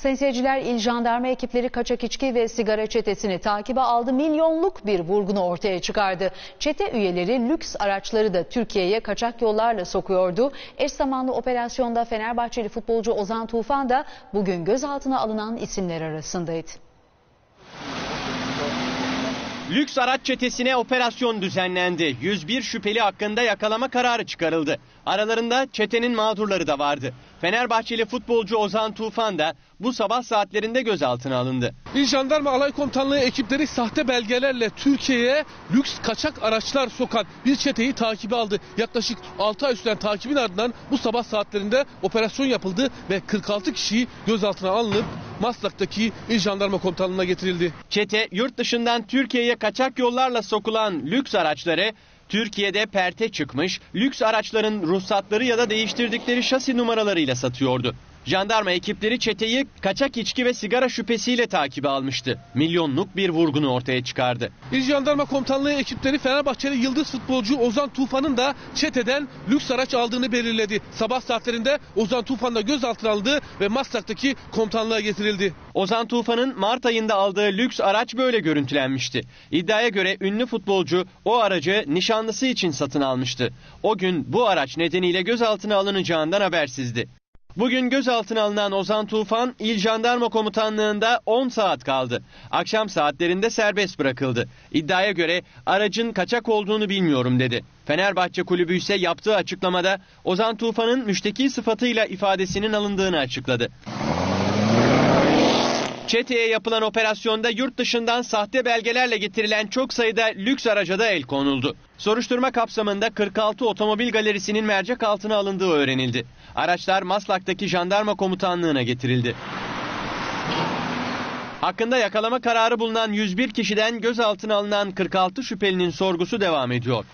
Sayın seyirciler, il jandarma ekipleri kaçak içki ve sigara çetesini takibe aldı. Milyonluk bir vurgunu ortaya çıkardı. Çete üyeleri lüks araçları da Türkiye'ye kaçak yollarla sokuyordu. Eş zamanlı operasyonda Fenerbahçeli futbolcu Ozan Tufan da bugün gözaltına alınan isimler arasındaydı. Lüks araç çetesine operasyon düzenlendi. 101 şüpheli hakkında yakalama kararı çıkarıldı. Aralarında çetenin mağdurları da vardı. Fenerbahçeli futbolcu Ozan Tufan da bu sabah saatlerinde gözaltına alındı. İl Jandarma Alay Komutanlığı ekipleri sahte belgelerle Türkiye'ye lüks kaçak araçlar sokan bir çeteyi takibi aldı. Yaklaşık 6 ay süren takibin ardından bu sabah saatlerinde operasyon yapıldı ve 46 kişiyi gözaltına alınıp Maslak'taki İl Jandarma Komutanlığı'na getirildi. Çete yurt dışından Türkiye'ye kaçak yollarla sokulan lüks araçları Türkiye'de perte çıkmış, lüks araçların ruhsatları ya da değiştirdikleri şasi numaralarıyla satıyordu. Jandarma ekipleri çeteyi kaçak içki ve sigara şüphesiyle takibe almıştı. Milyonluk bir vurgunu ortaya çıkardı. İl Jandarma Komutanlığı ekipleri Fenerbahçeli yıldız futbolcu Ozan Tufan'ın da çeteden lüks araç aldığını belirledi. Sabah saatlerinde Ozan Tufan da gözaltına alındı ve Maslak'taki komutanlığa getirildi. Ozan Tufan'ın Mart ayında aldığı lüks araç böyle görüntülenmişti. İddiaya göre ünlü futbolcu o aracı nişanlısı için satın almıştı. O gün bu araç nedeniyle gözaltına alınacağından habersizdi. Bugün gözaltına alınan Ozan Tufan İl Jandarma Komutanlığı'nda 10 saat kaldı. Akşam saatlerinde serbest bırakıldı. İddiaya göre aracın kaçak olduğunu bilmiyorum dedi. Fenerbahçe Kulübü ise yaptığı açıklamada Ozan Tufan'ın müşteki sıfatıyla ifadesinin alındığını açıkladı. Çete'ye yapılan operasyonda yurt dışından sahte belgelerle getirilen çok sayıda lüks araca da el konuldu. Soruşturma kapsamında 46 otomobil galerisinin mercek altına alındığı öğrenildi. Araçlar Maslak'taki jandarma komutanlığına getirildi. Hakkında yakalama kararı bulunan 101 kişiden gözaltına alınan 46 şüphelinin sorgusu devam ediyor.